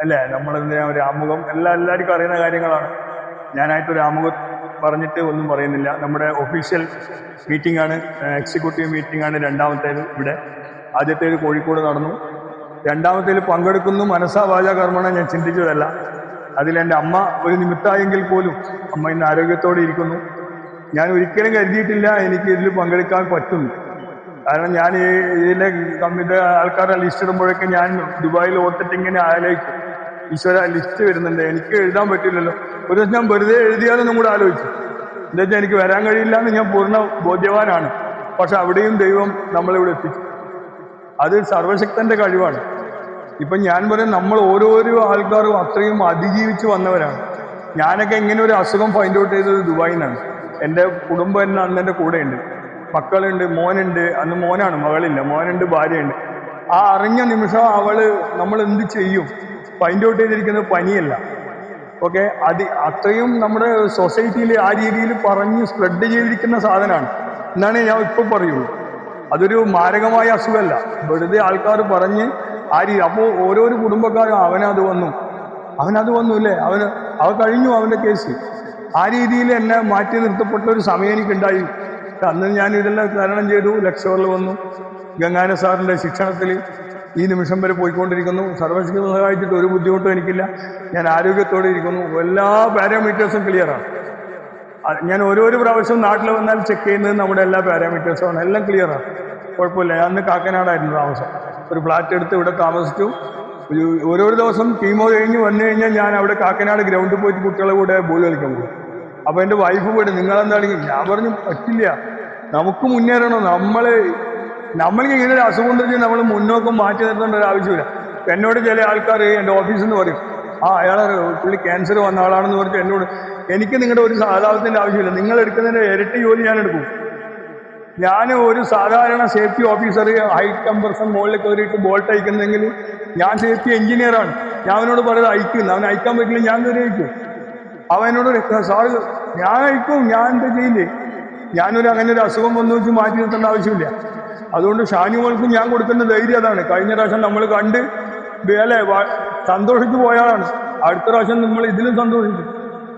അല്ലേ? നമ്മളെന്തിനാ ഒരു ആമുഖം? എല്ലാ എല്ലാവർക്കും അറിയുന്ന കാര്യങ്ങളാണ്. ഞാനായിട്ടൊരു ആമുഖം പറഞ്ഞിട്ട് ഒന്നും പറയുന്നില്ല. നമ്മുടെ ഒഫീഷ്യൽ മീറ്റിംഗ് ആണ് എക്സിക്യൂട്ടീവ് മീറ്റിംഗ് ആണ് രണ്ടാമത്തേത് ഇവിടെ. ആദ്യത്തേത് കോഴിക്കോട് നടന്നു. രണ്ടാമത്തേത് പങ്കെടുക്കുന്നു മനസ്സാ വാച കർമ്മണ ഞാൻ ചിന്തിച്ചതല്ല. അതിൽ എന്റെ അമ്മ ഒരു നിമിത്തമായെങ്കിൽ പോലും അമ്മ ഇന്ന് ആരോഗ്യത്തോടെ ഇരിക്കുന്നു. ഞാൻ ഒരിക്കലും കരുതിയിട്ടില്ല എനിക്ക് ഇതിൽ പങ്കെടുക്കാൻ പറ്റുന്നു കാരണം ഞാൻ ഈ ഇതിലെ കമ്മിറ്റി ആൾക്കാരുടെ ലിസ്റ്റ് ഇടുമ്പോഴൊക്കെ ഞാൻ ദുബായിൽ ഓർത്തിട്ട് ഇങ്ങനെ ആലോചിക്കും ഈശ്വര ലിസ്റ്റ് വരുന്നുണ്ട്. എനിക്ക് എഴുതാൻ പറ്റില്ലല്ലോ. ഒരു ദിവസം ഞാൻ വെറുതെ എഴുതിയാലൊന്നും കൂടെ ആലോചിച്ചു. എന്താ വെച്ചാൽ എനിക്ക് വരാൻ കഴിയില്ല എന്ന് ഞാൻ പൂർണ ബോധ്യവാനാണ്. പക്ഷെ അവിടെയും ദൈവം നമ്മളിവിടെ എത്തിച്ചു. അത് സർവശക്തന്റെ കഴിവാണ്. ഇപ്പം ഞാൻ പറയും നമ്മൾ ഓരോരോ ആൾക്കാരും അത്രയും അതിജീവിച്ച് വന്നവരാണ്. ഞാനൊക്കെ എങ്ങനെ ഒരു അസുഖം ഫൈൻഡ് ഔട്ട് ചെയ്തത് ദുബായിന്നാണ്. എന്റെ കുടുംബം എന്നെ അന്ന് എന്റെ കൂടെയുണ്ട്. മക്കളുണ്ട് മോനുണ്ട്. അന്ന് മോനാണ് മകളില്ല. മോനുണ്ട് ഭാര്യയുണ്ട്. ആ അറിഞ്ഞ നിമിഷം അവൾ നമ്മൾ എന്ത് ചെയ്യും? ഫൈൻഡ് ഔട്ട് ചെയ്തിരിക്കുന്നത് പനിയല്ല. ഓക്കെ അത് അത്രയും നമ്മുടെ സൊസൈറ്റിയിൽ ആ രീതിയിൽ പറഞ്ഞ് സ്പ്രെഡ് ചെയ്തിരിക്കുന്ന സാധനമാണ്. എന്നാണ് ഞാൻ ഇപ്പോൾ പറയുള്ളൂ. അതൊരു മാരകമായ അസുഖമല്ല വെറുതെ ആൾക്കാർ പറഞ്ഞ് ആ രീതി അപ്പോൾ ഓരോരോ കുടുംബക്കാരും അവനത് വന്നു. അവനത് വന്നു അല്ലേ? അവന് അവ കഴിഞ്ഞു അവന്റെ കേസ് ആ രീതിയിൽ എന്നെ മാറ്റി നിർത്തപ്പെട്ട ഒരു സമയം എനിക്കുണ്ടായി. അന്ന് ഞാൻ ഇതെല്ലാം തരണം ചെയ്തു ലക്ഷറിൽ വന്നു. ഗംഗാന സാറിന്റെ ശിക്ഷണത്തിൽ ഈ നിമിഷം വരെ പോയിക്കൊണ്ടിരിക്കുന്നു. സർവശക്തി സഹായിച്ചിട്ട് ഒരു ബുദ്ധിമുട്ടും എനിക്കില്ല. ഞാൻ ആരോഗ്യത്തോടെ ഇരിക്കുന്നു. എല്ലാ പാരാമീറ്റേഴ്സും ക്ലിയറാണ് ഞാൻ ഓരോരോ പ്രാവശ്യം നാട്ടിൽ വന്നാൽ ചെക്ക് ചെയ്യുന്നത് നമ്മുടെ എല്ലാ പാരാമീറ്റേഴ്സും എല്ലാം ക്ലിയറാണ് കുഴപ്പമില്ല. ഞാൻ അന്ന് കാക്കനാടായിരുന്നു താമസം. ഒരു ഫ്ലാറ്റ് എടുത്ത് ഇവിടെ താമസിച്ചു. ഒരു ഓരോരോ ദിവസം കീമോ കഴിഞ്ഞ് വന്നു കഴിഞ്ഞാൽ ഞാൻ അവിടെ കാക്കനാട് ഗ്രൗണ്ടിൽ പോയിട്ട് കുട്ടികളെ കൂടെ ബോൾ കളിക്കാൻ പോകും. അപ്പോൾ എന്റെ വൈഫ് പോയിട്ട് നിങ്ങളെന്താണ് ഞാൻ പറഞ്ഞു പറ്റില്ല. നമുക്ക് മുന്നേറണം. നമ്മൾ നമ്മൾക്ക് ഇങ്ങനെ ഒരു അസുഖം ഉണ്ടെങ്കിൽ നമ്മൾ മുന്നോക്കം മാറ്റി നിർത്തേണ്ട ഒരു ആവശ്യമില്ല. എന്നോട് ചില ആൾക്കാർ എന്റെ ഓഫീസിൽ നിന്ന് പറയും ആ അയാൾ പുള്ളി ക്യാൻസർ വന്ന ആളാണെന്ന് പറഞ്ഞിട്ട് എന്നോട് എനിക്ക് നിങ്ങളുടെ ഒരു സാധാരണത്തിന്റെ ആവശ്യമില്ല. നിങ്ങൾ എടുക്കുന്നതിന്റെ ഇരട്ടി ജോലി ഞാൻ എടുക്കും. ഞാൻ ഒരു സാധാരണ സേഫ്റ്റി ഓഫീസർ ഹൈ ടെമ്പർസൺ മുകളിൽ കയറിയിട്ട് ബോൾട്ട് അയക്കുന്നെങ്കിൽ ഞാൻ സേഫ്റ്റി എഞ്ചിനീയറാണ് ഞാൻ അവനോട് പറയുന്നത് അയക്കുന്നു അവൻ അയക്കാൻ പറ്റില്ല ഞാൻ കയറി അയക്കും പറയും, സാറ് ഞാൻ അയക്കും ഞാൻ എന്താ ചെയ്യില്ലേ ഞാനൊരു അങ്ങനെ ഒരു അസുഖം വന്നു വെച്ച് മാറ്റി നിർത്തേണ്ട ആവശ്യമില്ല. അതുകൊണ്ട് ഷാനിമോൾക്കും ഞാൻ കൊടുക്കുന്ന ധൈര്യം അതാണ്. കഴിഞ്ഞ പ്രാവശ്യം നമ്മൾ കണ്ട് വേല സന്തോഷിച്ചു പോയാളാണ് അടുത്ത പ്രാവശ്യം നമ്മൾ ഇതിലും സന്തോഷിച്ചു.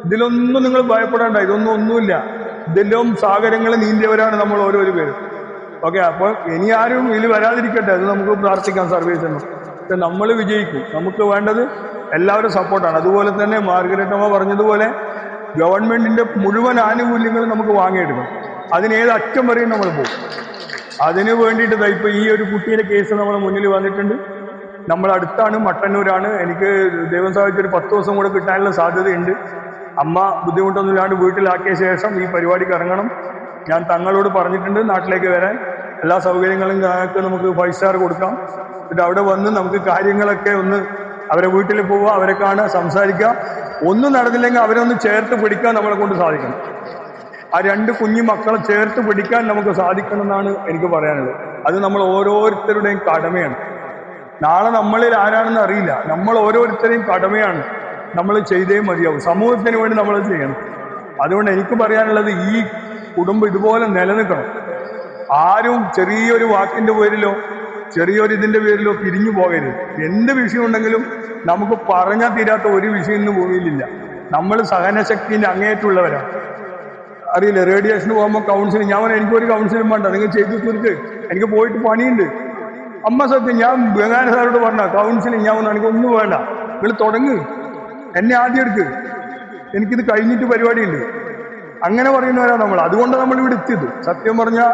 ഇതിലൊന്നും നിങ്ങൾ ഭയപ്പെടേണ്ട ഇതൊന്നും ഒന്നുമില്ല. ഇതെല്ലാം സാഗരങ്ങൾ നീന്തിയവരാണ് നമ്മൾ ഓരോ പേര്. ഓക്കെ അപ്പോൾ ഇനി ആരും ഇതിൽ വരാതിരിക്കട്ടെ. അത് നമുക്ക് പ്രാർത്ഥിക്കാം സർവീസ് നമ്മൾ വിജയിക്കും. നമുക്ക് വേണ്ടത് എല്ലാവരും സപ്പോർട്ടാണ്. അതുപോലെ തന്നെ മാർഗരറ്റ് അമ്മ പറഞ്ഞതുപോലെ ഗവൺമെന്റിന്റെ മുഴുവൻ ആനുകൂല്യങ്ങളും നമുക്ക് വാങ്ങിയെടുക്കണം. അതിന് ഏത് അറ്റം വരെയും നമ്മൾ പോകും. അതിനു വേണ്ടിയിട്ട് ദാ ഇപ്പൊ ഈ ഒരു കുട്ടിയുടെ കേസ് നമ്മുടെ മുന്നിൽ വന്നിട്ടുണ്ട്. നമ്മൾ അടുത്താണ് മട്ടന്നൂരാണ്. എനിക്ക് ദൈവം സഹായിച്ച ഒരു പത്ത് ദിവസം കൂടെ കിട്ടാനുള്ള സാധ്യതയുണ്ട്. അമ്മ ബുദ്ധിമുട്ടൊന്നുമില്ലാണ്ട് വീട്ടിലാക്കിയ ശേഷം ഈ പരിപാടിക്ക് ഇറങ്ങണം. ഞാൻ തങ്ങളോട് പറഞ്ഞിട്ടുണ്ട് നാട്ടിലേക്ക് വരാൻ. എല്ലാ സൗകര്യങ്ങളും നമുക്ക് ഫൈവ് സ്റ്റാർ കൊടുക്കാം. എന്നിട്ട് അവിടെ വന്ന് നമുക്ക് കാര്യങ്ങളൊക്കെ ഒന്ന് അവരെ വീട്ടിൽ പോവുക അവരെ കാണുക സംസാരിക്കുക. ഒന്നും നടന്നില്ലെങ്കിൽ അവരെ ഒന്ന് ചേർത്ത് പിടിക്കാൻ നമ്മളെ കൊണ്ട് സാധിക്കണം. ആ രണ്ട് കുഞ്ഞു മക്കളെ ചേർത്ത് പിടിക്കാൻ നമുക്ക് സാധിക്കണമെന്നാണ് എനിക്ക് പറയാനുള്ളത്. അത് നമ്മൾ ഓരോരുത്തരുടെയും കടമയാണ്. നാളെ നമ്മളിൽ ആരാണെന്ന് അറിയില്ല. നമ്മൾ ഓരോരുത്തരെയും കടമയാണ് നമ്മൾ ചെയ്തേ മതിയാവും. സമൂഹത്തിന് വേണ്ടി നമ്മൾ ചെയ്യണം. അതുകൊണ്ട് എനിക്ക് പറയാനുള്ളത് ഈ കുടുംബം ഇതുപോലെ നിലനിൽക്കണം. ആരും ചെറിയൊരു വാക്കിന്റെ പേരിലോ ചെറിയൊരു ഇതിന്റെ പേരിലോ പിരിഞ്ഞു പോകരുത്. എന്ത് വിഷയം ഉണ്ടെങ്കിലും നമുക്ക് പറഞ്ഞാൽ തീരാത്ത ഒരു വിഷയം ഇന്ന് ഭൂമിയിലില്ല. നമ്മൾ സഹനശക്തിന്റെ അങ്ങേറ്റുള്ളവരാണ് അറിയില്ല റേഡിയേഷന് പോകുമ്പോൾ കൗൺസിലിംഗ് ഞാൻ എനിക്കൊരു കൗൺസിലിംഗ് വേണ്ട നിങ്ങൾ ചെയ്തു തീർക്ക്. എനിക്ക് പോയിട്ട് പണിയുണ്ട്. അമ്മ സത്യം ഞാൻ ബംഗാന സാറോട് പറഞ്ഞ കൗൺസിലിംഗ് ഞാൻ വന്നു എനിക്ക് ഒന്നും വേണ്ട. നിങ്ങൾ തുടങ്ങ്. എന്നെ ആദ്യം എടുക്ക്. എനിക്കിത് കഴിഞ്ഞിട്ട് പരിപാടിയുണ്ട്. അങ്ങനെ പറയുന്നവരാ നമ്മൾ. അതുകൊണ്ടാണ് നമ്മൾ ഇവിടെ എത്തിയത്. സത്യം പറഞ്ഞാൽ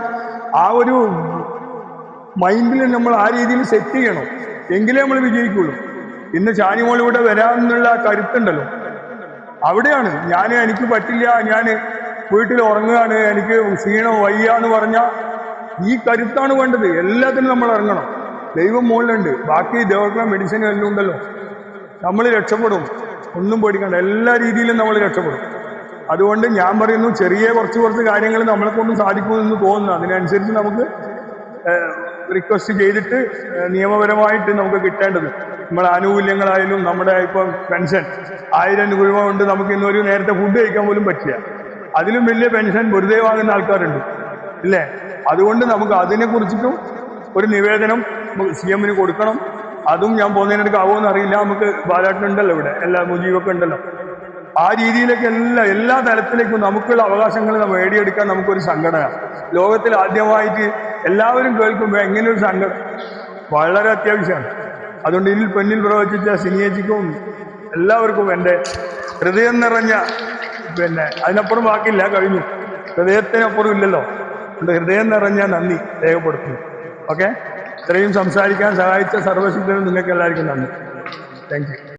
ആ ഒരു മൈൻഡിൽ നമ്മൾ ആ രീതിയിൽ സെറ്റ് ചെയ്യണം. എങ്കിലേ നമ്മൾ വിജയിക്കുള്ളൂ. ഇന്ന് ചാനിമോളിവിടെ വരാമെന്നുള്ള കരുത്തുണ്ടല്ലോ. അവിടെയാണ്. ഞാൻ എനിക്ക് പറ്റില്ല. ഞാൻ വീട്ടിൽ ഉറങ്ങുകയാണ്. എനിക്ക് ക്ഷീണം വയ്യ എന്ന് പറഞ്ഞാൽ ഈ കരുത്താണ് വേണ്ടത്. എല്ലാത്തിനും നമ്മൾ ഇറങ്ങണം. ദൈവം മുകളിലുണ്ട് ബാക്കി ദൈവത്തിലെ മെഡിസിൻ എല്ലാം ഉണ്ടല്ലോ. നമ്മൾ രക്ഷപ്പെടും. ഒന്നും പേടിക്കണ്ട. എല്ലാ രീതിയിലും നമ്മൾ രക്ഷപ്പെടും. അതുകൊണ്ട് ഞാൻ പറയുന്നു ചെറിയ കുറച്ച് കുറച്ച് കാര്യങ്ങൾ നമ്മളെ കൊണ്ടും സാധിക്കുമെന്ന് തോന്നുന്നു. അതിനനുസരിച്ച് നമുക്ക് റിക്വസ്റ്റ് ചെയ്തിട്ട് നിയമപരമായിട്ട് നമുക്ക് കിട്ടേണ്ടത്. നമ്മുടെ ആനുകൂല്യങ്ങളായാലും നമ്മുടെ ഇപ്പം പെൻഷൻ. ആയിരം രൂപ കൊണ്ട് നമുക്ക് ഇന്നൊരു നേരത്തെ ഫുഡ് കഴിക്കാൻ പോലും പറ്റില്ല. അതിലും വലിയ പെൻഷൻ വെറുതെ വാങ്ങുന്ന ആൾക്കാരുണ്ട്. ഇല്ലേ? അതുകൊണ്ട് നമുക്ക് അതിനെ കുറിച്ചിട്ടും ഒരു നിവേദനം സി എമ്മിന് കൊടുക്കണം. അതും ഞാൻ പോകുന്നതിനടുക്ക് ആവുമെന്ന് അറിയില്ല. നമുക്ക് ബാലാട്ടിനുണ്ടല്ലോ ഇവിടെ. എല്ലാ മുജീവൊക്കെ ഉണ്ടല്ലോ. ആ രീതിയിലേക്ക് എല്ലാ എല്ലാ തലത്തിലേക്കും നമുക്കുള്ള അവകാശങ്ങൾ നേടിയെടുക്കാൻ നമുക്കൊരു സംഘടന ലോകത്തിൽ ആദ്യമായിട്ട് എല്ലാവരും കേൾക്കുമ്പോൾ എങ്ങനെ ഒരു സംഘടന വളരെ അത്യാവശ്യമാണ്. അതുകൊണ്ട് ഇതിൽ പെണ്ണിൽ പ്രവചിച്ച സിനിയേച്ചിക്കും എല്ലാവർക്കും എന്റെ ഹൃദയം നിറഞ്ഞ പിന്നെ അതിനപ്പുറം ബാക്കിയില്ല കഴിഞ്ഞു. ഹൃദയത്തിനപ്പുറം ഇല്ലല്ലോ. അതുകൊണ്ട് ഹൃദയം നിറഞ്ഞ നന്ദി രേഖപ്പെടുത്തുന്നു. ഓക്കെ? ഇത്രയും സംസാരിക്കാൻ സഹായിച്ച സർവശക്തനും നിങ്ങൾക്ക് എല്ലാവർക്കും നന്ദി. Thank you